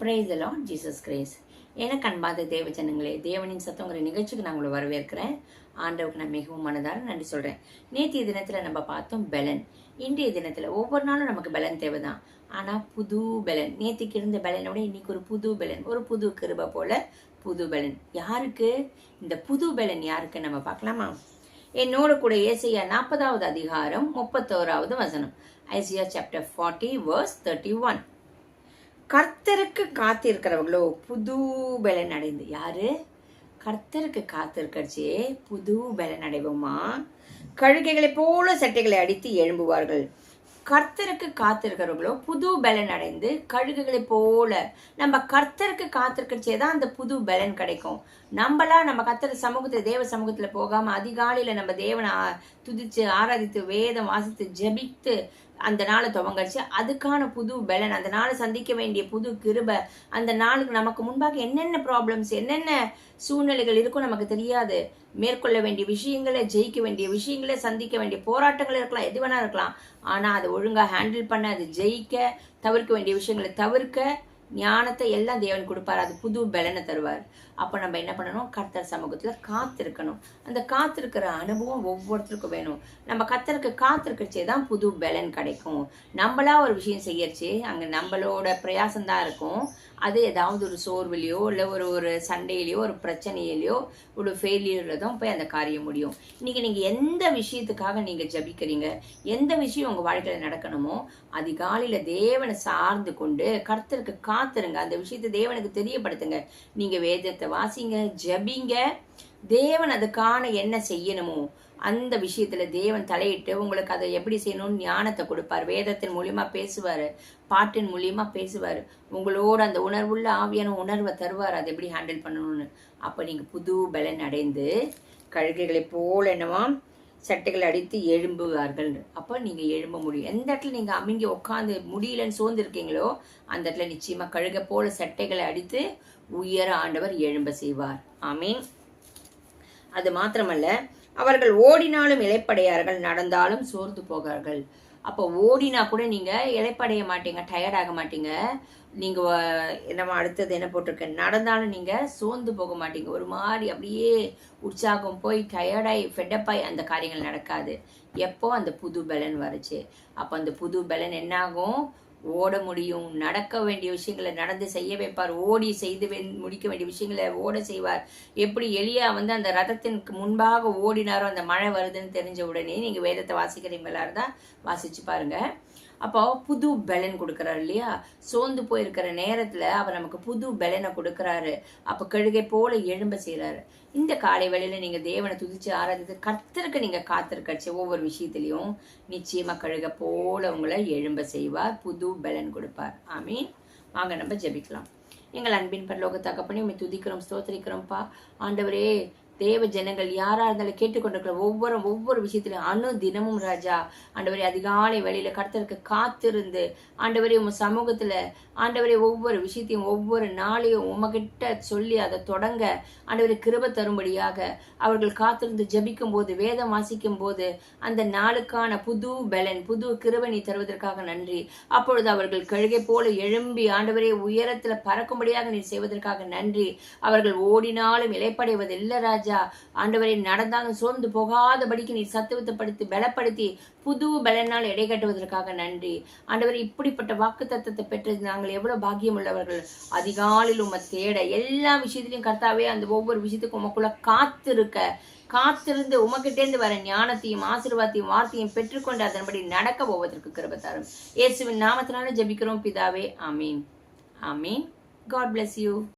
Price Lord Jesus grace எனக்கு அன்பாத தேவ ஜனங்களே தேவனின் சத்தங்கிற நிகழ்ச்சிக்கு நான் உங்களை வரவேற்கிறேன். ஆண்டவுக்கு நான் மிகவும் மனதார நன்றி சொல்கிறேன் நேற்றைய தினத்தில் நம்ம பார்த்தோம் பெலன். இன்றைய தினத்தில் ஒவ்வொரு நாளும் நமக்கு பெலன் தேவைதான். ஆனால் புது பெலன். நேற்றுக்கு இருந்த பெலனோட இன்னைக்கு ஒரு புது பெலன். ஒரு புது கிருப போல புது பெலன். யாருக்கு? இந்த புது பெலன் யாருக்கு? நம்ம பார்க்கலாமா? என்னோட கூட ஏசையா நாற்பதாவது அதிகாரம் முப்பத்தோராவது வசனம். Isaiah chapter forty verse thirty one கர்த்தருக்கு காத்திருக்கிறவங்களோ புது பலன் அடைந்து யாரு? கர்த்தருக்கு காத்திருக்கச்சே புது பலன் அடைவோமா கழுகைகளை போல சட்டைகளை அடித்து எழும்புவார்கள். கர்த்தருக்கு காத்திருக்கிறவங்களோ புது பலன் அடைந்து கழுகுகளை போல. நம்ம கர்த்தருக்கு காத்திருக்கிறச்சே தான் அந்த புது பலன் கிடைக்கும். நம்மளா நம்ம கர்த்தர் சமூகத்தில் தேவ சமூகத்தில் போகாமல் அதிகாலையில் நம்ம தேவனை துதித்து ஆராதித்து வேதம் வாசித்து ஜெபித்து அந்த நாளை துவங்கச்சு. அதுக்கான புது பலன் அந்த நாளை சந்திக்க வேண்டிய புது கிருபை அந்த நாளுக்கு நமக்கு முன்பாக என்னென்ன ப்ராப்ளம்ஸ் என்னென்ன சூழ்நிலைகள் இருக்கும் நமக்கு தெரியாது. மேற்கொள்ள வேண்டிய விஷயங்களை ஜெயிக்க வேண்டிய விஷயங்களை சந்திக்க வேண்டிய போராட்டங்கள் இருக்கலாம் எது வேணா இருக்கலாம். ஆனால் அதை ஒழுங்காக ஹேண்டில் பண்ண அது ஜெயிக்க தவிர்க்க வேண்டிய விஷயங்களை தவிர்க்க ஞானத்தை எல்லாம் தேவன் கொடுப்பார். அது புது பலனை தருவார். அப்போ நம்ம என்ன பண்ணணும்? கர்த்தர் சமூகத்தில் காத்திருக்கணும். அந்த காத்திருக்கிற அனுபவம் ஒவ்வொருத்தருக்கும் வேணும். நம்ம கர்த்தருக்கு காத்திருக்கிறச்சே தான் புது பலன் கிடைக்கும். நம்மளா ஒரு விஷயம் செய்யறச்சு அங்கே நம்மளோட பிரயாசம்தான் இருக்கும். அது ஏதாவது ஒரு சோர்விலையோ இல்லை ஒரு ஒரு சண்டையிலையோ ஒரு பிரச்சனையிலையோ ஒரு ஃபெயிலியரில் தான் போய் அந்த காரியம் முடியும். இன்னைக்கு நீங்கள் எந்த விஷயத்துக்காக நீங்கள் ஜபிக்கிறீங்க? எந்த விஷயம் உங்கள் வாழ்க்கையில் நடக்கணுமோ அதிகாலையில் தேவனை சார்ந்து கொண்டு கர்த்தருக்கு காத்துருங்க. அந்த விஷயத்தை தேவனுக்கு தெரியப்படுத்துங்க. நீங்கள் வேதத்தை வாசிங்க ஜபிங்க. தேவன் அதுக்கான என்ன செய்யணுமோ அந்த விஷயத்துல தேவன் தலையிட்டு உங்களுக்கு அதை எப்படி செய்யணும்னு ஞானத்தை கொடுப்பார். வேதத்தின் மூலியமா பேசுவாரு பாட்டின் மூலியமா பேசுவாரு. உங்களோட அந்த உணர்வுள்ள ஆவியான உணர்வை தருவார் அதை எப்படி ஹேண்டில் பண்ணணும்னு. அப்ப நீங்க புது பலன் அடைந்து கழுகைகளை போல் என்னவாம் சட்டைகள் அடித்து எழும்புவார்கள். அப்ப நீங்க எழும்ப முடியும். எந்த இடத்துல நீங்க அமிங்கி உட்காந்து முடியலன்னு சோர்ந்து இருக்கீங்களோ அந்த இடத்துல நிச்சயமா கழுக போல சட்டைகளை அடித்து உயர ஆண்டவர் எழும்ப செய்வார். ஆமீன். அது மாத்திரமல்ல அவர்கள் ஓடினாலும் இலைப்படையார்கள் நடந்தாலும் சோர்ந்து போகார்கள் அப்போ ஓடினா கூட நீங்கள் இழைப்படைய மாட்டீங்க டயர்ட் ஆக மாட்டீங்க. நீங்கள் வ- நம்ம அடுத்தது என்ன போட்டிருக்க? நடந்தாலும் நீங்கள் சோர்ந்து போக மாட்டீங்க. ஒரு மாதிரி அப்படியே உற்சாகம் போய் டயர்டாகி ஃபெட்டப்பாய் அந்த காரியங்கள் நடக்காது. எப்போ அந்த புது பலன் வருச்சு? அப்போ அந்த புது பலன் என்னாகும்? ஓட முடியும் நடக்க வேண்டிய விஷயங்களை நடந்து செய்ய வைப்பார் ஓடி செய்து முடிக்க வேண்டிய விஷயங்களை ஓட செய்வார். எப்படி எளியா வந்து அந்த ரதத்திற்கு முன்பாக ஓடினாரோ அந்த மழை வருதுன்னு தெரிஞ்ச உடனே நீங்க வேதத்தை வாசிக்கிறீங்களா இருந்தா வாசிச்சு பாருங்க. அப்போ புது பலன் கொடுக்குறாரு இல்லையா? சோர்ந்து போயிருக்கிற நேரத்தில் அவர் நமக்கு புது பலனை கொடுக்குறாரு. அப்போ கழுகை போல எழும்ப செய்கிறாரு இந்த காலை வேளையில் நீங்கள் தேவனை துதிச்சு ஆராதித்து கர்த்தருக்கு நீங்கள் காத்திருக்கச்சு ஒவ்வொரு விஷயத்திலையும் நிச்சயமாக கழுகை போல உங்களை எழும்ப செய்வார். புது பலன் கொடுப்பார். ஆமீன். வாங்க நம்ம ஜெபிக்கலாம். எங்கள் அன்பின் பரலோக தகப்பனே உண்மை துதிக்கிறோம் ஸ்தோத்திரிக்கிறோம்ப்பா ஆண்டவரே தேவ ஜனங்கள் யாரா இருந்தாலும் கேட்டுக்கொண்டிருக்கிற ஒவ்வொரு ஒவ்வொரு விஷயத்திலும் அணு தினமும் ராஜா. ஆண்டவரே அதிகாலை வேளையில கடத்தலுக்கு காத்திருந்து ஆண்டவரே உன் சமூகத்துல ஆண்டவரே ஒவ்வொரு விஷயத்தையும் ஒவ்வொரு நாளையும் உமகிட்ட சொல்லி அதை தொடங்க ஆண்டவரே கிருப தரும்படியாக அவர்கள் காத்திருந்து ஜபிக்கும் போது வேதம் வாசிக்கும் போது அந்த நாளுக்கான புது பலன் புது கிருபை தருவதற்காக நன்றி. அப்பொழுது அவர்கள் கழுகை போல எழும்பி ஆண்டவரே உயரத்துல பறக்கும்படியாக நீ செய்வதற்காக நன்றி. அவர்கள் ஓடினாலும் இலைப்படைவதில்லை ராஜா. ராஜா ஆண்டவரை நடந்தாலும் சோர்ந்து போகாதபடிக்கு நீ சத்துவத்தைப்படுத்தி பலப்படுத்தி புது பலனால் எடை கட்டுவதற்காக நன்றி. ஆண்டவர் இப்படிப்பட்ட வாக்கு தத்துவத்தை பெற்று நாங்கள் எவ்வளவு பாக்கியம் உள்ளவர்கள் அதிகாலையில் உம தேட எல்லா விஷயத்திலையும் கர்த்தாவே அந்த ஒவ்வொரு விஷயத்துக்கும் உமக்குள்ள காத்திருக்க காத்திருந்து உமக்கிட்டேந்து வர ஞானத்தையும் ஆசீர்வாதத்தையும் வார்த்தையும் பெற்றுக்கொண்டு அதன்படி நடக்க போவதற்கு கிருபத்தாரும் இயேசுவின் நாமத்தினால ஜெபிக்கிறோம் பிதாவே. ஆமீன். ஆமீன். God bless you